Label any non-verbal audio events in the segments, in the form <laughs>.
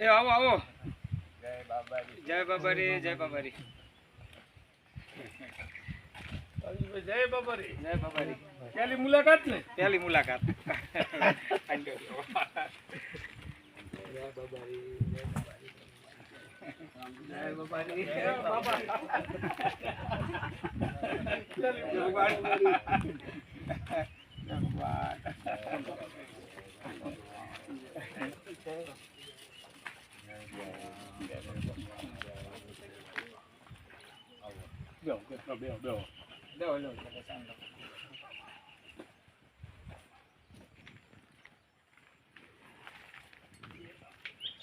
એ આવો આવો જય બાબારી જય બાબારી જય બાબારી જય બાબારી પહેલી મુલાકાત ને પહેલી મુલાકાત જય બાબારી જય બાબા. બેહો, બેહો, બેહો, બેહો. લો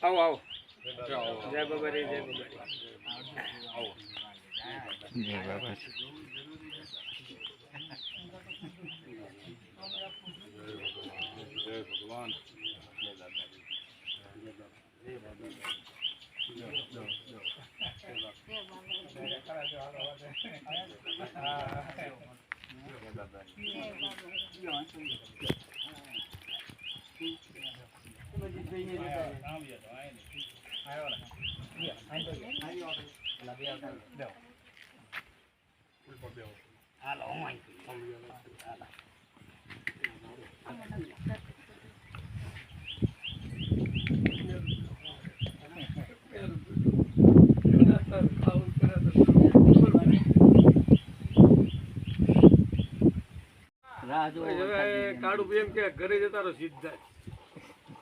આવો આવો જય બાબારી જય બાબારી જય કાળું ભાઈ એમ કે ઘરે જતા રહો સીધા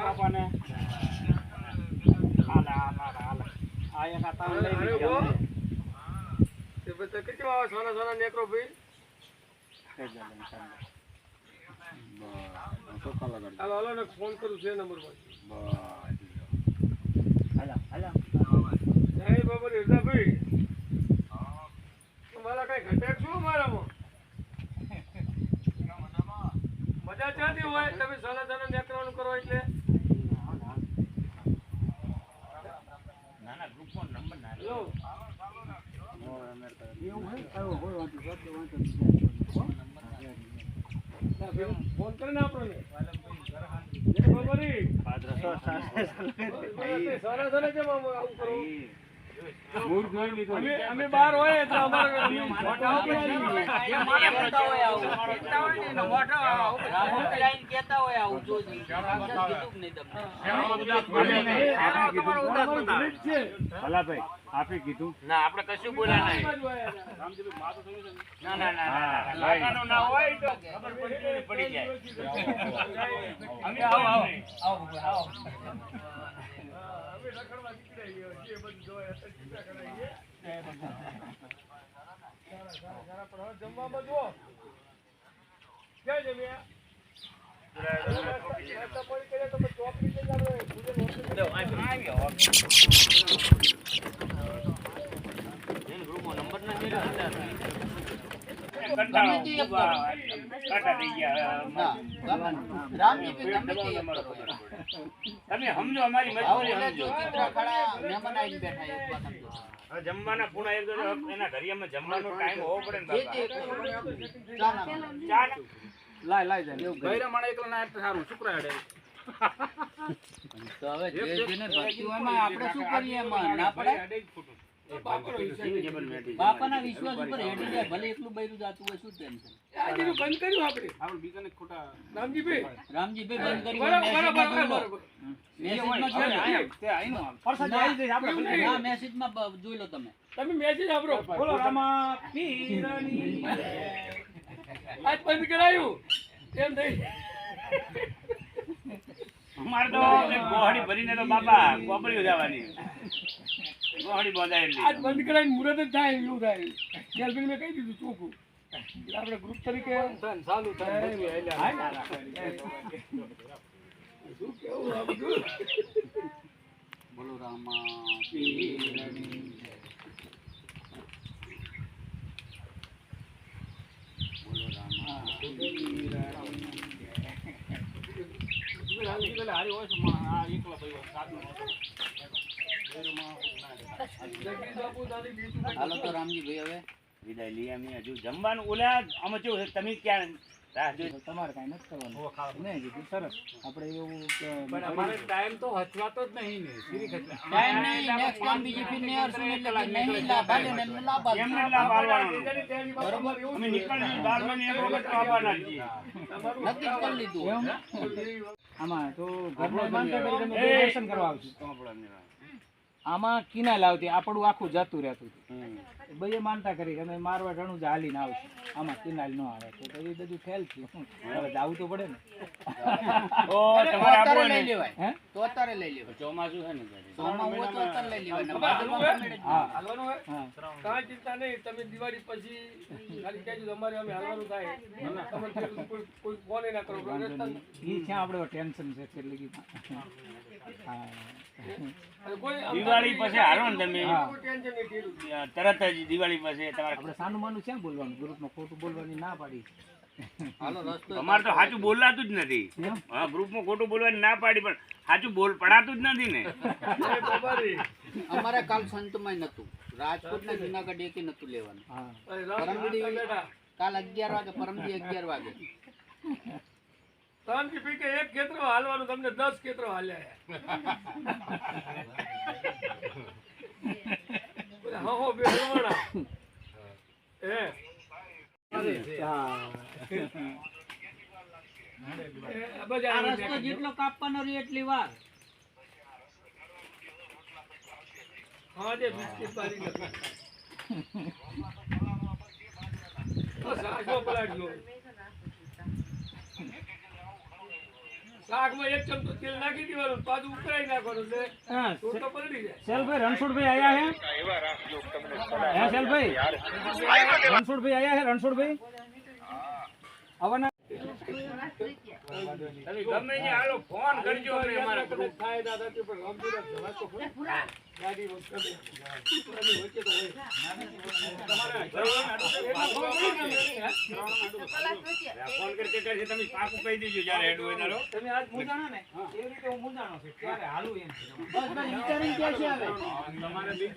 આ. આ. તે બધા કેટલા આવે? સોના સોના નેકરો ભાઈ હાલો હાલો ને ફોન કરું છે નંબર પર જય બાબા રેજાભાઈ મારા કઈ ઘટેક શું મારામાં મજા ક્યાંથી હોય તમે સોના સોના નેકરવાનું કરો એટલે ના, ફોન આપણને બાબારી. સોના સોના કેમ આમ આવું કરો. અમે અમે બહાર હોય છે. આપી કીધું? ના આપણે કશું બોલ્યા. ના ના ના ના. હોય તો ખબર પડી જાય. આવો આવો. રખડવા નીકળ્યા છીએ. જે બધું જોવાય ચિંતા કરાવીએ. સારા, સારા, નંબર નથી તમે સમજો અમારી મજબૂરી સમજો. જમવાના પૂણા એક એના એના ઘરિયામાં જમવાનો ટાઈમ હોવો પડે ને ને લાય લાય જાય ગયરા માણા એકલા ના એટલે સારું શુક્ર હેડે બાપાના વિશ્વાસ ઉપર હેડી જાય ભલે એકલું બૈરું જાતું હોય શું ટેન્શન આજે બંધ કર્યું આપણે? આપણે બીજાને ખોટા રામજીભાઈ. રામજીભાઈ બંધ કરી બરાબર બરાબર મેસેજમાં જોઈ લો. જોઈ તમે. તમે મેસેજ આપરો બોલો રામા પીરની આજ બંધ કરાયું. એમ નહીં અમારે તો ગોહડી ભરીને તો બાપા કોપડીઓ જવાની. ગોહડી બંધાયેલી. આજ બંધ કરાવીને મુરત જ થાય એવું થાય. કેલ્વિન મેં કહી દીધું ચોખ્ખું એટલે આપણે ગ્રુપ તરીકે ચાલુ થાય શું કેવું આપણું બોલો રામા બોલો રામા હારી હાલો તો રામજી ભાઈ હવે વિદાય લઈએ અમે હજુ જમવાનું ઓલા અમે જો તમે ક્યાં તમારે કઈ નથી કરવાનું. નહીં કીધું સરસ. આપણે એવું પણ અમારે ટાઈમ તો હચવાતો જ નહીં ને. સીરી ખચવા. નહીં next time બીજી ફીર નહીં ને એટલે નહીં લાભ આલે ને એમને લાભ આલશું. એમને લાભ આલવાનો. તેની તૈયારી બાપુ અમારે એવું અમે જ બાર મહિને એક વખત તો આવવાના છીએ. નક્કી કરી લીધું. આમાં તો ઘરમાં માનતા કરી તમે દર્શન કરવા આવશું. આમાં કિના લાવતી આપણું આખું જતું રહેતું ભાઈએ માનતા કરી કે અમે મારવા રણું જ હાલીને આવશું. આમાં કિનાલ ન આવે તો એ બધું ફેલ થયું. હવે જાવું તો પડે ને. તો તમારે લઈ લેવાય. હે? તો અત્યારે લઈ લેવાય. ચોમાસું છે ને. હોય તો અત્યારે લઈ લેવાય હા હાલવાનું હોય હા? કાંઈ ચિંતા નહીં. તમે દિવાળી પછી ખાલી કહેજો અમારે અમે હાલવાનું થાય. તમે કોઈ કોઈ ફોન ના કરો ઈ છે આપણે ટેન્શન છે એટલે કી હા કોઈ દિવાળી પછી હારો ને તમે. હા. કોઈ ટેન્શન નહીં ઢીલું. તરત જ દિવાળી પછી તમારે આપણે સાનું માનું ક્યાં બોલવાનું? ગ્રુપમાં ખોટું બોલવાની ના પાડી. અમારે તો સાચું બોલાતું જ નથી. હા ગ્રુપમાં ખોટું બોલવાની ના પાડી પણ સાચું બોલ પડાતું જ નથી ને. અમારે કાલ સંતમાં નતું રાજકોટ ને જુનાગઢ એકે નતું લેવાનું. પરમદી કાલ અગિયાર વાગે પરમદી અગિયાર વાગે. ત્રણ એક ખેતરો હાલવાનું તમને દસ ખેતરો હાલ્યા <laughs> હો એ. આ રસ્તો જેટલો કાપવાનો રહે એટલી વાર. હા જે બિસ્કિટ પાડી નાખો. <laughs> શાકમાં એક ચમચો તેલ નાખી દેવાનું પાછું ઉકળાઈ નાખવાનું એટલે હા તો પલળી જાય. રણછોડભાઈ આયા હે? હે શેલભાઈ. રણછોડભાઈ આયા હે રણછોડભાઈ? આવવાના તમે ગમે તે હાલો ફોન કરજો અમને અમારા થાય પણ. તો. ગાડી વચ્ચે તો હોય. ફોન તમે પાકું કહી દેજો જ્યારે હેડ હોય ત્યારે. તમે આજ મૂંઝાણા ને? એવી રીતે હું મૂંઝાણો છું. ત્યારે હાલું એમ બસ બસ વિચારીને ક્યાં છે આવે તમારે બીજું.